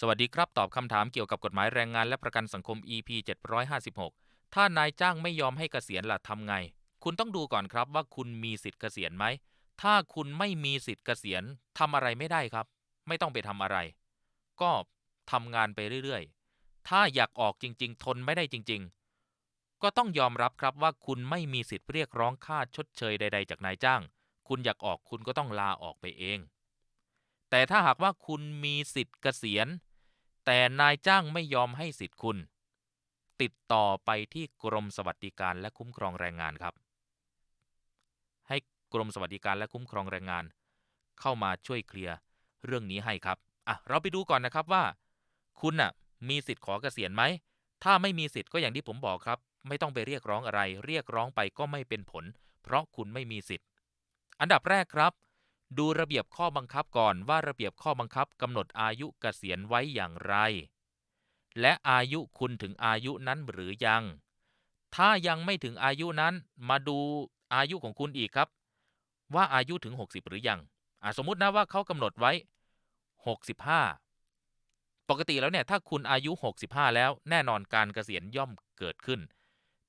สวัสดีครับ ตอบคำถามเกี่ยวกับกฎหมายแรงงานและประกันสังคม EP 756 ถ้านายจ้างไม่ยอมให้เกษียณล่ะทำไง คุณต้องดูก่อนครับว่าคุณมีสิทธิ์เกษียณไหม ถ้าคุณไม่มีสิทธิ์เกษียณทำอะไรไม่ได้ครับ ไม่ต้องไปทำอะไร ก็ทำงานไปเรื่อยๆ ถ้าอยากออกจริง ๆ ทนไม่ได้จริง ๆ ก็ต้องยอมรับครับว่าคุณไม่มีสิทธิ์เรียกร้องค่าชดเชยใด ๆ จากนายจ้าง คุณอยากออกคุณก็ต้องลาออกไปเอง แต่ถ้าหากว่าคุณมีสิทธิ์เกษียณ แต่นายจ้างไม่ยอมให้สิทธิ์คุณ ติดต่อไปที่กรมสวัสดิการและคุ้มครองแรงงานครับ ให้กรมสวัสดิการและคุ้มครองแรงงาน เข้ามาช่วยเคลียร์เรื่องนี้ให้ครับอะเราไปดูก่อนนะครับว่า คุณน่ะมีสิทธิ์ขอเกษียณไหมถ้าไม่มีสิทธิ์ก็อย่างที่ผมบอกครับ ไม่ต้องไปเรียกร้องอะไร เรียกร้องไปก็ไม่เป็นผล เพราะคุณไม่มีสิทธิ์ อันดับแรกครับ ดูระเบียบข้อบังคับก่อนว่าระเบียบข้อบังคับกำหนดอายุเกษียณไว้อย่างไร และอายุคุณถึงอายุนั้นหรือยัง ถ้ายังไม่ถึงอายุนั้นมาดูอายุของคุณอีกครับ ว่าอายุถึง 60 หรือยังอสมมุตินะว่าเขากำหนดไว้ 65 ปกติแล้วเนี่ยถ้าคุณอายุ 65 แล้วแน่นอนการเกษียณย่อมเกิดขึ้น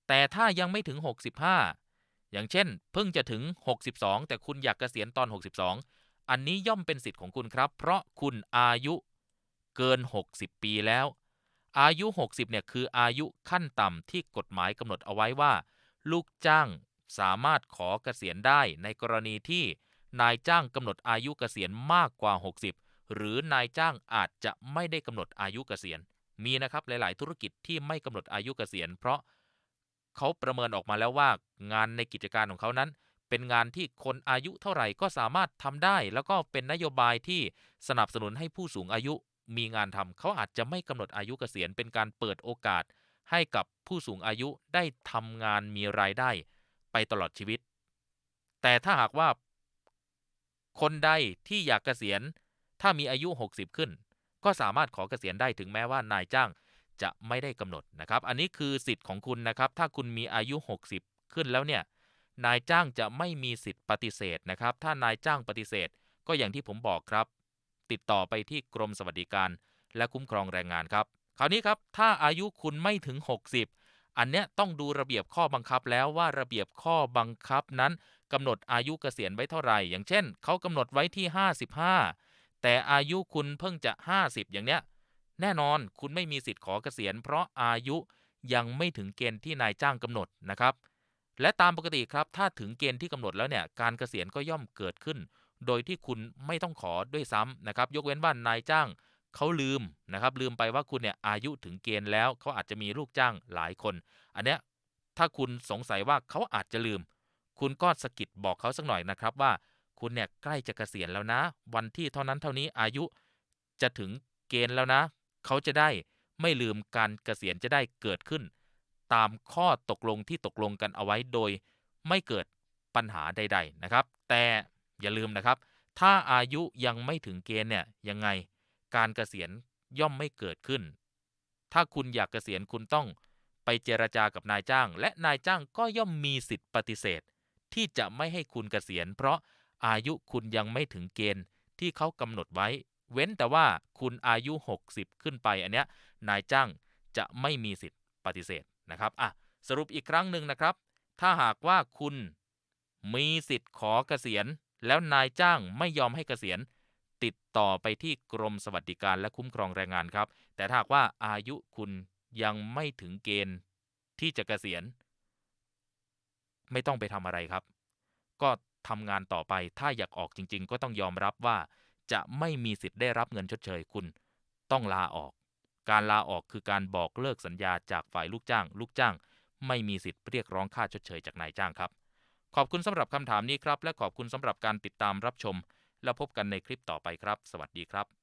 แต่ถ้ายังไม่ถึง 65 อย่างเช่น เพิ่งจะถึง 62 แต่คุณอยากเกษียณตอน 62 อันนี้ย่อมเป็นสิทธิ์ของคุณครับ เพราะคุณอายุเกิน 60 ปีแล้ว อายุ 60 เนี่ยคืออายุขั้นต่ำที่กฎหมายกำหนดเอาไว้ว่า ลูกจ้างสามารถขอเกษียณได้ในกรณีที่นายจ้างกำหนดอายุเกษียณมากกว่า 60 หรือนายจ้างอาจจะไม่ได้กำหนดอายุเกษียณ มีนะครับหลาย ๆ ธุรกิจที่ไม่กำหนดอายุเกษียณ เพราะ เขาประเมินออกมาแล้วว่างานในกิจการของเขานั้น เป็นงานที่คนอายุเท่าไหร่ก็สามารถทำได้ แล้วก็เป็นนโยบายที่สนับสนุนให้ผู้สูงอายุมีงานทำเขาอาจจะไม่กำหนดอายุเกษียณเป็นการเปิดโอกาส ให้กับผู้สูงอายุได้ทำงานมีรายได้ ไปตลอดชีวิต แต่ถ้าหากว่า คนใดที่อยากเกษียณ ถ้ามีอายุ 60 ขึ้น ก็สามารถขอเกษียณได้ถึงแม้ว่านายจ้าง จะไม่ได้กำหนดนะครับ อันนี้คือสิทธิ์ของคุณนะครับ ถ้าคุณมีอายุ 60 ขึ้นแล้วเนี่ย นายจ้างจะไม่มีสิทธิ์ปฏิเสธนะครับ ถ้านายจ้างปฏิเสธ ก็อย่างที่ผมบอกครับ ติดต่อไปที่กรมสวัสดิการ และคุ้มครองแรงงานครับ คราวนี้ครับ ถ้าอายุคุณไม่ถึง 60 อันเนี้ยต้องดูระเบียบข้อบังคับแล้วว่าระเบียบข้อบังคับนั้นกำหนดอายุเกษียณไว้เท่าไหร่ อย่างเช่น เขากำหนดไว้ที่ 55 แต่อายุคุณเพิ่งจะ 50 อย่างเนี้ย แน่นอนคุณไม่มีสิทธิ์ขอเกษียณ เพราะอายุยังไม่ถึงเกณฑ์ที่นายจ้างกำหนดนะครับ และตามปกติครับ ถ้าถึงเกณฑ์ที่กำหนดแล้วเนี่ยการเกษียณก็ย่อมเกิดขึ้น โดยที่คุณไม่ต้องขอด้วยซ้ำนะครับ ยกเว้นว่านายจ้างเขาลืมนะครับ ลืมไปว่าคุณเนี่ยอายุถึงเกณฑ์แล้วเขาอาจจะมีลูกจ้างหลายคน อันเนี้ยถ้าคุณสงสัยว่าเขาอาจจะลืม คุณก็สะกิดบอกเขาสักหน่อยนะครับว่าคุณเนี่ยใกล้จะเกษียณแล้วนะ วันที่เท่านั้นเท่านี้อายุจะถึงเกณฑ์แล้วนะ เขาจะได้ไม่ลืมการเกษียณจะได้เกิดขึ้น ตามข้อตกลงที่ตกลงกันเอาไว้โดยไม่เกิดปัญหาใด ๆนะครับ แต่อย่าลืมนะครับ ถ้าอายุยังไม่ถึงเกณฑ์เนี่ยยังไงการเกษียณย่อมไม่เกิดขึ้น ถ้าคุณอยากเกษียณคุณต้องไปเจรจากับนายจ้าง และนายจ้างก็ย่อมมีสิทธิ์ปฏิเสธ ที่จะไม่ให้คุณเกษียณ เพราะอายุคุณยังไม่ถึงเกณฑ์ที่เขากำหนดไว้ เว้นแต่ว่าคุณอายุ 60 ขึ้นไปอันเนี้ยนายจ้างจะไม่มีสิทธิ์ปฏิเสธนะครับอะสรุปอีกครั้งหนึ่งนะครับ ถ้าหากว่าคุณมีสิทธิ์ขอเกษียณ แล้วนายจ้างไม่ยอมให้เกษียณ ติดต่อไปที่กรมสวัสดิการและคุ้มครองแรงงานครับ แต่ถ้าหากว่าอายุคุณยังไม่ถึงเกณฑ์ที่จะเกษียณ ไม่ต้องไปทำอะไรครับ ก็ทำงานต่อไปถ้าอยากออกจริง ๆ ก็ต้องยอมรับว่า จะไม่มีสิทธิ์ได้รับเงินชดเชยคุณ ต้องลาออก การลาออกคือการบอกเลิกสัญญาจากฝ่ายลูกจ้าง ลูกจ้าง ไม่มีสิทธิ์เรียกร้องค่าชดเชยจากนายจ้างครับ ขอบคุณสำหรับคำถามนี้ครับ และขอบคุณสำหรับการติดตามรับชม แล้วพบกันในคลิปต่อไปครับ สวัสดีครับ